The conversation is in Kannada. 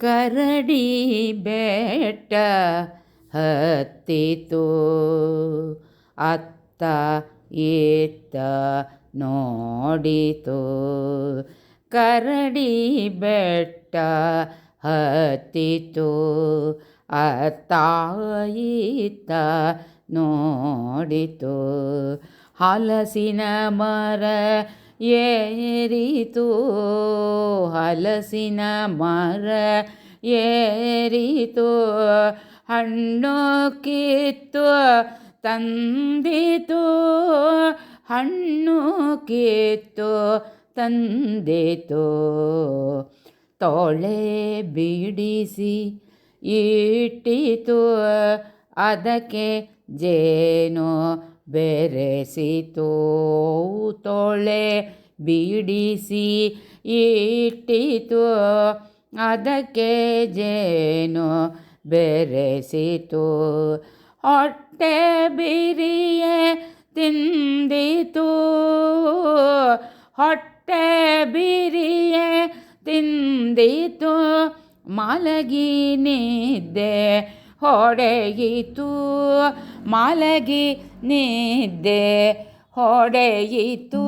ಕರಡಿ ಬೆಟ್ಟ ಹತ್ತಿತು. ಅತ್ತ ಇತ್ತ ನೋಡಿತು. ಕರಡಿ ಬೆಟ್ಟ ಹತ್ತಿತು. ಅತ್ತ ಇತ್ತ ನೋಡಿತು. ಹಲಸಿನ ಮರ ಏರಿತು ಹಲಸಿನ ಮರ, ಏರಿತು ಹಣ್ಣು ಕಿತ್ತು ತಂದಿತು, ಹಣ್ಣು ಕಿತ್ತು ತಂದಿತು. ತೊಳೆ ಬಿಡಿಸಿ ಇಟ್ಟಿತು, ಅದಕ್ಕೆ ಜೇನು ಬೆರೆಸಿತು. ತೊಳೆ ಬಿಡಿಸಿ ಇಟ್ಟಿತು. ಅದಕ್ಕೆ ಜೇನು ಬೆರೆಸಿತು. ಹೊಟ್ಟೆ ಬಿರಿಯೇ ತಿಂದಿತು. ಹೊಟ್ಟೆ ಬಿರಿಯೇ ತಿಂದಿತು. ಮಲಗಿ ನಿದ್ದೆ ಹೊಡೆಯಿತು. ಮಲಗಿ ನಿದ್ದೆ ಹೊಡೆಯಿತು.